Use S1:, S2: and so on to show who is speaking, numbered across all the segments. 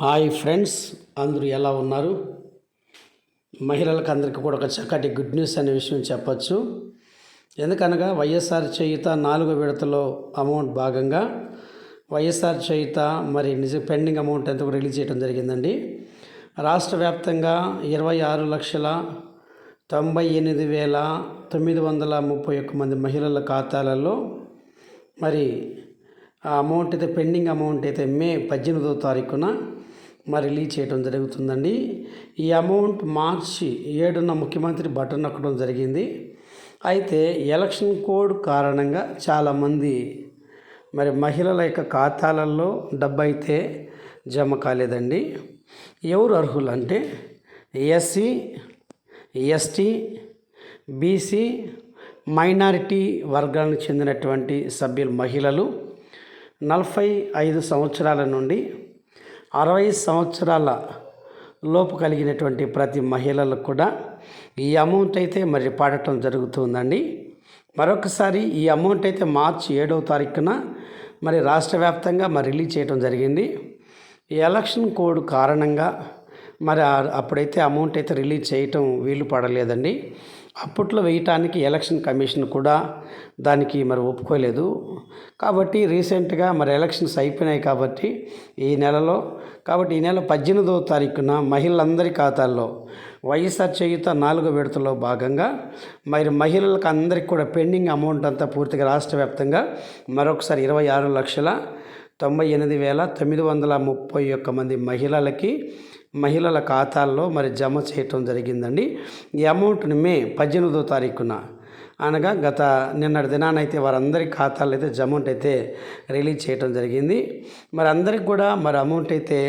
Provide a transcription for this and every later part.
S1: Hi friends అందరూ ఎలా ఉన్నారు? మహిళలకు అందరికీ కూడా ఒక చక్కటి గుడ్ న్యూస్ అనే విషయం చెప్పచ్చు. ఎందుకనగా వైఎస్ఆర్ చేయుత నాలుగో విడతలో అమౌంట్ భాగంగా వైఎస్ఆర్ చేయుత మరి నిజ పెండింగ్ అమౌంట్ ఎంత కూడా రిలీజ్ చేయడం జరిగిందండి. రాష్ట్ర వ్యాప్తంగా ఇరవై ఆరు లక్షల తొంభై ఎనిమిది వేల తొమ్మిది వందల ముప్పై ఒక్క మంది మహిళల ఖాతాలలో మరి ఆ అమౌంట్ అయితే పెండింగ్ అమౌంట్ అయితే మే పద్దెనిమిదో తారీఖున మరి రిలీజ్ చేయడం జరుగుతుందండి. ఈ అమౌంట్ మార్చి ఏడున ముఖ్యమంత్రి బటన్ నొక్కడం జరిగింది. అయితే ఎలక్షన్ కోడ్ కారణంగా చాలామంది మరి మహిళల యొక్క ఖాతాలలో డబ్బు అయితే జమ కాలేదండి. ఎవరు అర్హులు అంటే ఎస్సీ ఎస్టీ బీసీ మైనారిటీ వర్గానికి చెందినటువంటి సభ్యులు మహిళలు. నలభై ఐదు సంవత్సరాల నుండి అరవై సంవత్సరాల లోపు కలిగినటువంటి ప్రతి మహిళలకు కూడా ఈ అమౌంట్ అయితే మరి పడటం జరుగుతుందండి. మరొకసారి ఈ అమౌంట్ అయితే మార్చి ఏడవ తారీఖున మరి రాష్ట్ర వ్యాప్తంగా మరి రిలీజ్ చేయడం జరిగింది. ఈ ఎలక్షన్ కోడ్ కారణంగా మరి అప్పుడైతే అమౌంట్ అయితే రిలీజ్ చేయటం వీలు పడలేదండి అప్పట్లో వేయటానికి ఎలక్షన్ కమిషన్ కూడా దానికి మరి ఒప్పుకోలేదు. కాబట్టి రీసెంట్గా మరి ఎలక్షన్స్ అయిపోయినాయి కాబట్టి ఈ నెలలో కాబట్టి ఈ నెల పద్దెనిమిదవ తారీఖున మహిళలందరి ఖాతాల్లో వైఎస్ఆర్ చేయుత నాలుగో విడతలో భాగంగా మరి మహిళలకు అందరికి కూడా పెండింగ్ అమౌంట్ అంతా పూర్తిగా రాష్ట్ర వ్యాప్తంగా మరొకసారి ఇరవై ఆరు లక్షల తొంభై ఎనిమిది వేల తొమ్మిది వందల ముప్పై ఒక్క మంది మహిళలకి మహిళల ఖాతాల్లో మరి జమ చేయటం జరిగిందండి. ఈ అమౌంట్ని మే పద్దెనిమిదో తారీఖున అనగా గత నిన్నటి దినానైతే వారందరి ఖాతాల్లో అయితే అమౌంట్ అయితే రిలీజ్ చేయటం జరిగింది. మరి అందరికి కూడా మరి అమౌంట్ అయితే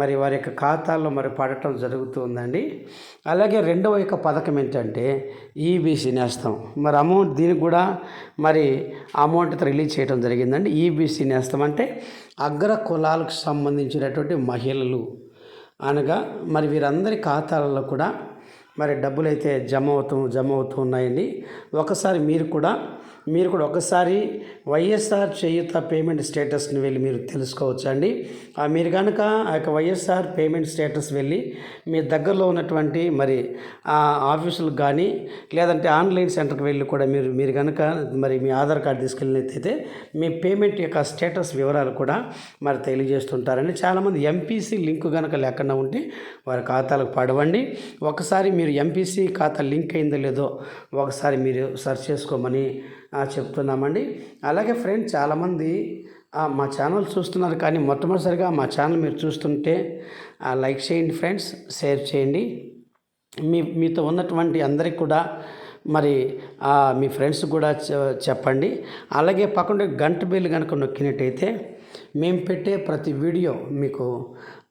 S1: మరి వారి యొక్క ఖాతాల్లో మరి పడటం జరుగుతుందండి. అలాగే రెండవ యొక్క పథకం ఏంటంటే ఈబీసీ నేస్తం. మరి అమౌంట్ దీనికి కూడా మరి అమౌంట్ అయితే రిలీజ్ చేయడం జరిగిందండి. ఈబీసీ నేస్తం అంటే అగ్ర కులాలకు సంబంధించినటువంటి మహిళలు అనగా మరి వీరందరి ఖాతాలలో కూడా మరి డబ్బులు అయితే జమ అవుతూ జమ అవుతూ ఉన్నాయండి. ఒకసారి మీరు కూడా మీరు కూడా ఒకసారి వైఎస్ఆర్ చేయుత పేమెంట్ స్టేటస్ని వెళ్ళి మీరు తెలుసుకోవచ్చు అండి. మీరు కనుక ఆ యొక్క వైఎస్ఆర్ పేమెంట్ స్టేటస్ వెళ్ళి మీ దగ్గరలో ఉన్నటువంటి మరి ఆఫీసులకు కానీ లేదంటే ఆన్లైన్ సెంటర్కి వెళ్ళి కూడా మీరు మీరు కనుక మరి మీ ఆధార్ కార్డు తీసుకెళ్ళినట్టయితే మీ పేమెంట్ యొక్క స్టేటస్ వివరాలు కూడా మరి తెలియజేస్తుంటారండి. చాలామంది ఎంపీసీ లింక్ కనుక లేకుండా ఉంటే వారి ఖాతాలకు పడవండి. ఒకసారి మీరు ఎంపీసీ ఖాతా లింక్ అయిందో లేదో ఒకసారి మీరు సెర్చ్ చేసుకోమని చెప్తున్నామండి. అలాగే ఫ్రెండ్స్ చాలామంది మా ఛానల్ చూస్తున్నారు కానీ మొట్టమొదటిసారిగా మా ఛానల్ మీరు చూస్తుంటే లైక్ చేయండి ఫ్రెండ్స్ షేర్ చేయండి. మీ మీతో ఉన్నటువంటి అందరికి కూడా మరి మీ ఫ్రెండ్స్ కూడా చెప్పండి. అలాగే పక్కన గంట బిల్లు కనుక నొక్కినట్టయితే మేము పెట్టే ప్రతి వీడియో మీకు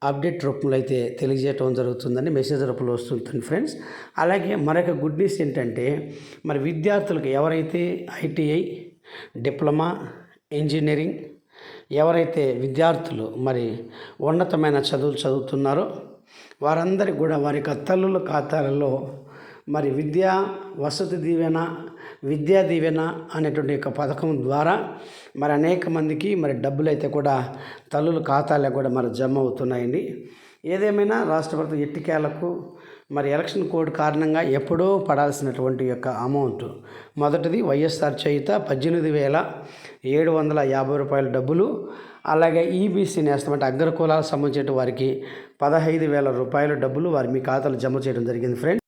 S1: అప్డేట్ రూపంలో అయితే తెలియజేయటం జరుగుతుందని మెసేజ్ రూపంలో వస్తుంటుంది ఫ్రెండ్స్. అలాగే మరొక గుడ్ న్యూస్ ఏంటంటే మరి విద్యార్థులకు ఎవరైతే ఐటీఐ డిప్లొమా ఇంజనీరింగ్ ఎవరైతే విద్యార్థులు మరి ఉన్నతమైన చదువులు చదువుతున్నారో వారందరికీ కూడా వారి యొక్క తల్లుల ఖాతాలలో మరి విద్యా వసతి దీవెన విద్యా దీవెన అనేటువంటి యొక్క పథకం ద్వారా మరి అనేక మందికి మరి డబ్బులు అయితే కూడా తల్లుల ఖాతాలో కూడా మరి జమ అవుతున్నాయండి. ఏదేమైనా రాష్ట్ర ప్రభుత్వం ఎట్టికేలకు మరి ఎలక్షన్ కోడ్ కారణంగా ఎప్పుడో పడాల్సినటువంటి యొక్క అమౌంట్. మొదటిది వైఎస్ఆర్ చేయుత పద్దెనిమిది వేల ఏడు వందల యాభై రూపాయల డబ్బులు అలాగే ఈబీసీ నేస్తం అంటే సంబంధించిన వారికి పదహైదు వేల రూపాయల డబ్బులు వారి మీ ఖాతాలో జమ చేయడం జరిగింది ఫ్రెండ్